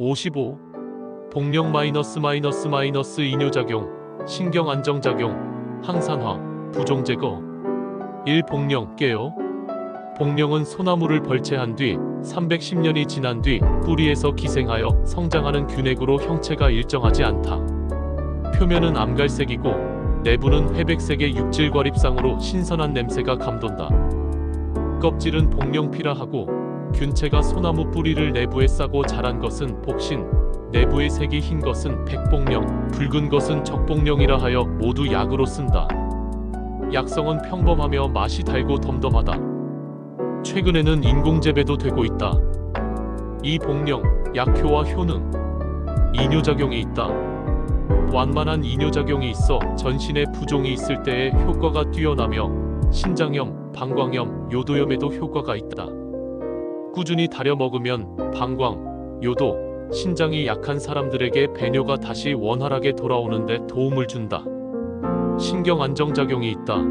55. 복령 마이너스 마이너스 마이너스 이뇨작용, 신경 안정작용, 항산화, 부종 제거. 1. 복령 깨요. 복령은 소나무를 벌채한 뒤 310년이 지난 뒤 뿌리에서 기생하여 성장하는 균핵으로 형체가 일정하지 않다. 표면은 암갈색이고 내부는 회백색의 육질 과립상으로 신선한 냄새가 감돈다. 껍질은 복령피라 하고 균체가 소나무 뿌리를 내부에 싸고 자란 것은 복신, 내부의 색이 흰 것은 백복령, 붉은 것은 적복령이라 하여 모두 약으로 쓴다. 약성은 평범하며 맛이 달고 덤덤하다. 최근에는 인공재배도 되고 있다. 이 복령, 약효와 효능, 이뇨작용이 있다. 완만한 이뇨작용이 있어 전신에 부종이 있을 때에 효과가 뛰어나며 신장염, 방광염, 요도염에도 효과가 있다. 꾸준히 다려 먹으면 방광, 요도, 신장이 약한 사람들에게 배뇨가 다시 원활하게 돌아오는데 도움을 준다. 신경 안정작용이 있다.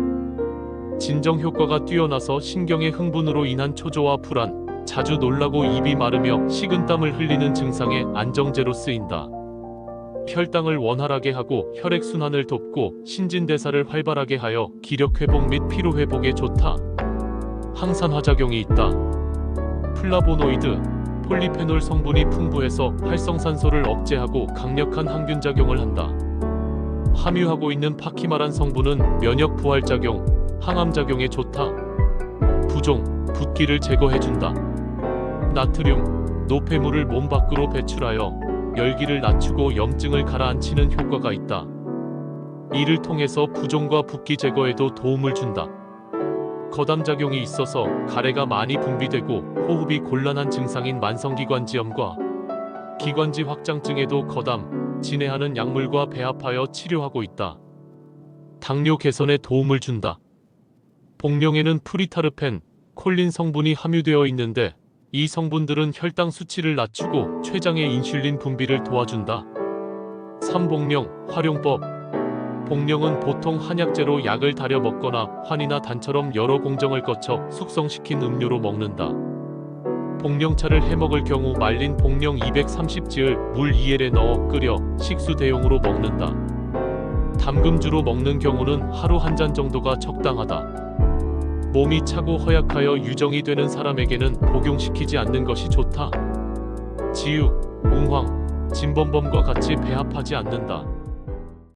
진정 효과가 뛰어나서 신경의 흥분으로 인한 초조와 불안, 자주 놀라고 입이 마르며 식은땀을 흘리는 증상의 안정제로 쓰인다. 혈당을 원활하게 하고 혈액 순환을 돕고 신진대사를 활발하게 하여 기력 회복 및 피로 회복에 좋다. 항산화 작용이 있다. 플라보노이드, 폴리페놀 성분이 풍부해서 활성산소를 억제하고 강력한 항균 작용을 한다. 함유하고 있는 파키마란 성분은 면역 부활 작용, 항암 작용에 좋다. 부종, 붓기를 제거해 준다. 나트륨, 노폐물을 몸 밖으로 배출하여 열기를 낮추고 염증을 가라앉히는 효과가 있다. 이를 통해서 부종과 붓기 제거에도 도움을 준다. 거담 작용이 있어서 가래가 많이 분비되고 호흡이 곤란한 증상인 만성기관지염과 기관지 확장증에도 거담, 진해하는 약물과 배합하여 치료하고 있다. 당뇨 개선에 도움을 준다. 복령에는 프리타르펜, 콜린 성분이 함유되어 있는데 이 성분들은 혈당 수치를 낮추고 췌장의 인슐린 분비를 도와준다. 3복령 활용법 복령은 보통 한약재로 약을 달여 먹거나 환이나 단처럼 여러 공정을 거쳐 숙성시킨 음료로 먹는다. 복령차를 해먹을 경우 말린 복령 230지을 물 2L에 넣어 끓여 식수 대용으로 먹는다. 담금주로 먹는 경우는 하루 한 잔 정도가 적당하다. 몸이 차고 허약하여 유정이 되는 사람에게는 복용시키지 않는 것이 좋다. 지유, 웅황, 진범범과 같이 배합하지 않는다.